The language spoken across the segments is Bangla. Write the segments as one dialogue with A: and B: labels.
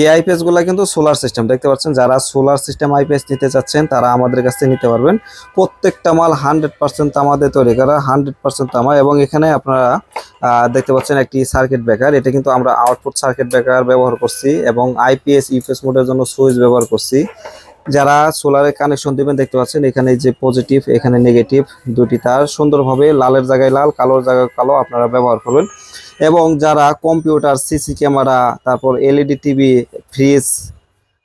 A: এই আইপিএসগুলা কিন্তু সোলার সিস্টেম দেখতে পাচ্ছেন? যারা সোলার সিস্টেম আইপিএস নিতে চাচ্ছেন, তারা আমাদের কাছ থেকে নিতে পারবেন। প্রত্যেকটা মাল হান্ড্রেড পার্সেন্ট আমাদের তৈরি করা হান্ড্রেড পার্সেন্ট তামা এবং এখানে আপনারা দেখতে পাচ্ছেন একটি সার্কিট ব্রেকার এটা কিন্তু আমরা আউটপুট সার্কিট ব্রেকার ব্যবহার করছি এবং আইপিএস ইউপিএস মোডের জন্য সুইচ ব্যবহার করছি। যারা সোলারে কানেকশন দিবেন, দেখতে পাচ্ছেন এখানে যে পজিটিভ এখানে নেগেটিভ দুটি তার। সুন্দরভাবে লালের জায়গায় লাল, কালোর জায়গায় কালো আপনারা ব্যবহার করবেন। এবং যারা কম্পিউটার, সিসি ক্যামেরা, তারপর এলইডি, টিভি, ফ্রিজ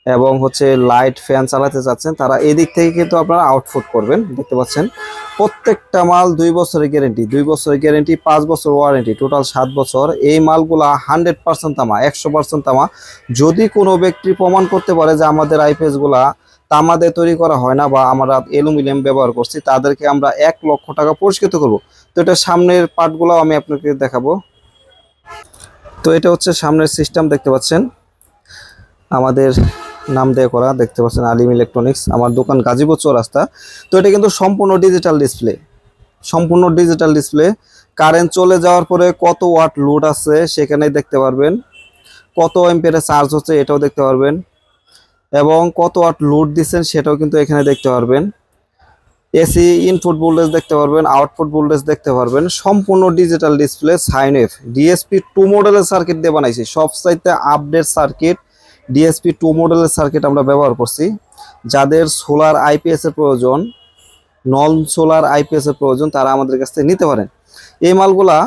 A: এবং হচ্ছে লাইট ফ্যান চালাতে চাচ্ছেন, তারা এদিক থেকে কিন্তু আপনারা আউটফুট করবেন, দেখতে পাচ্ছেন। প্রত্যেকটা মাল দুই বছরের গ্যারেন্টি দুই বছরের গ্যারেন্টি পাঁচ বছর ওয়ারেন্টি টোটাল সাত বছর। এই মালগুলা হান্ড্রেড পার্সেন্ট তামা, একশো পার্সেন্ট তামা। যদি কোনো ব্যক্তি প্রমাণ করতে পারে যে আমাদের আইপিএসগুলা তামাদের তৈরি করা হয় না বা আমরা অ্যালুমিনিয়াম ব্যবহার করছি, তাদেরকে আমরা এক লক্ষ টাকা পুরস্কৃত করব। তো এটা সামনের পার্টগুলো আমি আপনাকে দেখাবো। তো এটা হচ্ছে সামনের সিস্টেম দেখতে পাচ্ছেন? আমাদের নাম দিয়ে করা, দেখতে পাচ্ছেন, আলিম ইলেকট্রনিক্স আমার দোকান গাজীপুর চৌরাস্তা। তো এটা কিন্তু সম্পূর্ণ ডিজিটাল ডিসপ্লে সম্পূর্ণ ডিজিটাল ডিসপ্লে কারেন্ট চলে যাওয়ার পরে কত ওয়াট লোড আছে সেখানে দেখতে পারবেন। কত এম্পিয়ারে চার্জ হচ্ছে এটাও দেখতে পারবেন। এবং কত ওয়াট লোড দিচ্ছেন সেটাও কিন্তু এখানে দেখতে পারবেন। এসি ইনপুট ভোল্টেজ দেখতে পারবেন আউটপুট ভোল্টেজ দেখতে পারবেন, সম্পূর্ণ digital display sine F D S P two মডেলের সার্কিট দিয়ে বানাইছি। সব সাইতে update circuit D S P two মডেলের সার্কিট আমরা ব্যবহার করছি। যাদের সোলার আইপিএস এর প্রয়োজন নন সোলার আইপিএস এর প্রয়োজন, তারা আমাদের কাছ থেকে নিতে পারেন। এই মালগুলা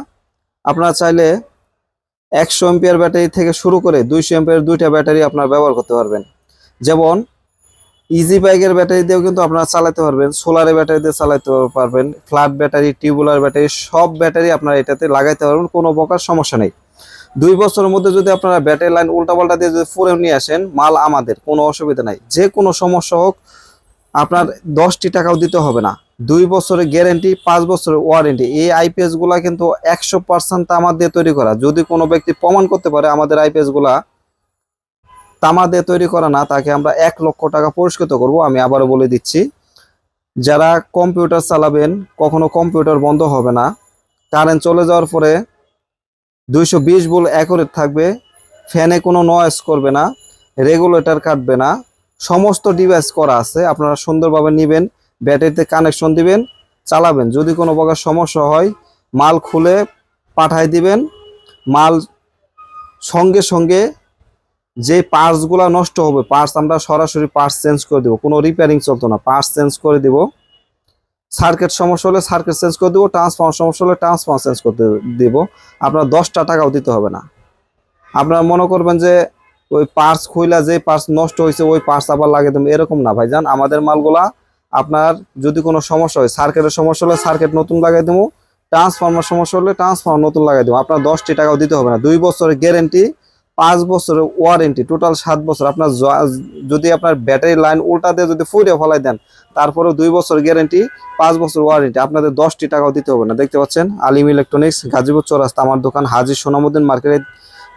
A: আপনারা চাইলে একশো এম্পিয়ার ব্যাটারি থেকে শুরু করে দুইশো এম্পিয়ার দুইটা ব্যাটারি আপনারা ব্যবহার করতে পারবেন। যেমন ইজি বাইকের ব্যাটারি দিয়েও কিন্তু আপনারা চালাতে পারবেন সোলারের ব্যাটারি দিয়ে চালাতে পারবেন ফ্ল্যাট ব্যাটারি টিউবুলার ব্যাটারি সব ব্যাটারি আপনারা এটাতে লাগাইতে পারবেন, কোনো প্রকার সমস্যা নেই। দুই বছরের মধ্যে যদি আপনারা ব্যাটারি লাইন উল্টাপাল্টা দিয়ে যদি ফুরে নিয়ে আসেন, মাল আমাদের, কোনো অসুবিধা নাই। যে কোনো সমস্যা হোক, আপনার দশটি টাকাও দিতে হবে না। দুই বছরের গ্যারেন্টি পাঁচ বছরের ওয়ারেন্টি এই আইপিএসগুলা কিন্তু একশো পার্সেন্ট তামার দিয়ে তৈরি করা। যদি কোনো ব্যক্তি প্রমাণ করতে পারে, আমাদের আইপিএসগুলা তামা দিয়ে তৈরি করা না, তাকে আমরা এক লক্ষ টাকা পুরস্কৃত করব। আমি আবারও বলে দিচ্ছি, যারা কম্পিউটার চালাবেন, কখনো কম্পিউটার বন্ধ হবে না। কারেন্ট চলে যাওয়ার পরে দুইশো বিশ বল অ্যাকুরেট থাকবে, ফ্যানে কোনো নয়েজ করবে না রেগুলেটর কাটবে না, সমস্ত ডিভাইস করা আছে, আপনারা সুন্দরভাবে নেবেন, ব্যাটারিতে কানেকশন দিবেন, চালাবেন। যদি কোনো প্রকার সমস্যা হয়, মাল খুলে পাঠায় দিবেন, মাল সঙ্গে সঙ্গে যে পার্টসগুলো নষ্ট হবে পার্টস আমরা সরাসরি পার্টস চেঞ্জ করে দেবো, কোনো রিপেয়ারিং চলতো না পার্টস চেঞ্জ করে দিব। সার্কিট সমস্যা হলে সার্কিট চেঞ্জ করে দেবো ট্রান্সফর্মার সমস্যা হলে ট্রান্সফর্মার চেঞ্জ করে দিব। আপনার দশটা টাকাও দিতে হবে না। আপনারা মনে করবেন যে ওই পার্টস খুইলা যে পার্টস নষ্ট হয়েছে ওই পার্টস আবার লাগিয়ে দেবেন এরকম না ভাইজান। আমাদের মালগুলা আপনার যদি কোনো সমস্যা হয় সার্কিটের সমস্যা হলে সার্কিট নতুন লাগাই দেবো ট্রান্সফর্মার সমস্যা হলে ট্রান্সফর্মার নতুন লাগাই দেবো। আপনার দশটি টাকাও দিতে হবে না। দুই বছরের গ্যারেন্টি পাঁচ বছরের ওয়ারেন্টি টোটাল সাত বছর। আপনার যদি আপনার ব্যাটারি লাইন উল্টা দিয়ে যদি ফুটে ফলাই দেন, তারপরেও দুই বছর গ্যারেন্টি পাঁচ বছর ওয়ারেন্টি আপনাদের দশটি টাকাও দিতে হবে না। দেখতে পাচ্ছেন, আলিম ইলেকট্রনিক্স গাজীপুর চৌরাস্তা, আমার দোকান হাজি সোনামুদ্দিন মার্কেটের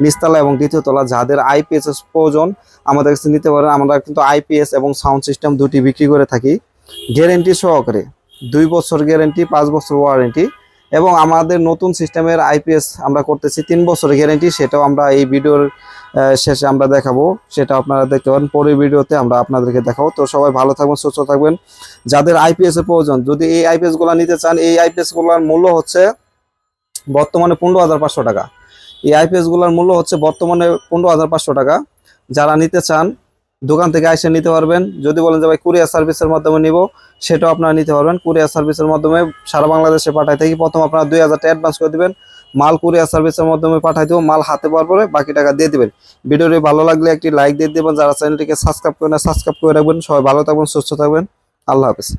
A: নিচতলা এবং দ্বিতীয় তলা। যাদের আইপিএস প্রয়োজন, আমাদের কাছে নিতে পারেন। আমরা কিন্তু আইপিএস এবং সাউন্ড সিস্টেম দুটি বিক্রি করে থাকি। গ্যারেন্টি সহকারে দুই বছর গ্যারেন্টি পাঁচ বছর ওয়ারেন্টি এবং আমাদের নতুন সিস্টেমের আইপিএস আমরা করতেছি তিন বছরের গ্যারেন্টি, সেটাও আমরা এই ভিডিওর শেষে আমরা দেখাবো। সেটা আপনারা দেখতে পারেন, পরের ভিডিওতে আমরা আপনাদেরকে দেখাবো। তো সবাই ভালো থাকবেন, সুস্থ থাকবেন। যাদের আইপিএস এর প্রয়োজন, যদি এই আইপিএসগুলা নিতে চান, এই আইপিএসগুলার মূল্য হচ্ছে বর্তমানে পনেরো হাজার পাঁচশো টাকা। এই আইপিএসগুলার মূল্য হচ্ছে বর্তমানে পনেরো হাজার পাঁচশো টাকা। যারা নিতে চান দোকান থেকে আইসে নিতে পারবেন। যদি বলেন যে, ভাই, কুরিয়ার সার্ভিসের মাধ্যমে নিব, সেটাও আপনারা নিতে পারবেন। কুরিয়ার সার্ভিসের মাধ্যমে সারা বাংলাদেশে পাঠাই থাকি। প্রথম আপনারা দুই হাজার অ্যাডভান্স করে দেবেন। মাল কুরিয়ার সার্ভিসের মাধ্যমে পাঠাই দেবো। মাল হাতে পাওয়ার পরে বাকি টাকা দিয়ে দেবেন। ভিডিওটি ভালো লাগলে একটি লাইক দিয়ে দেবেন। যারা চ্যানেলটিকে সাবস্ক্রাইব করে না সাবস্ক্রাইব করে রাখবেন। সবাই ভালো থাকবেন, সুস্থ থাকবেন। আল্লাহ হাফেজ।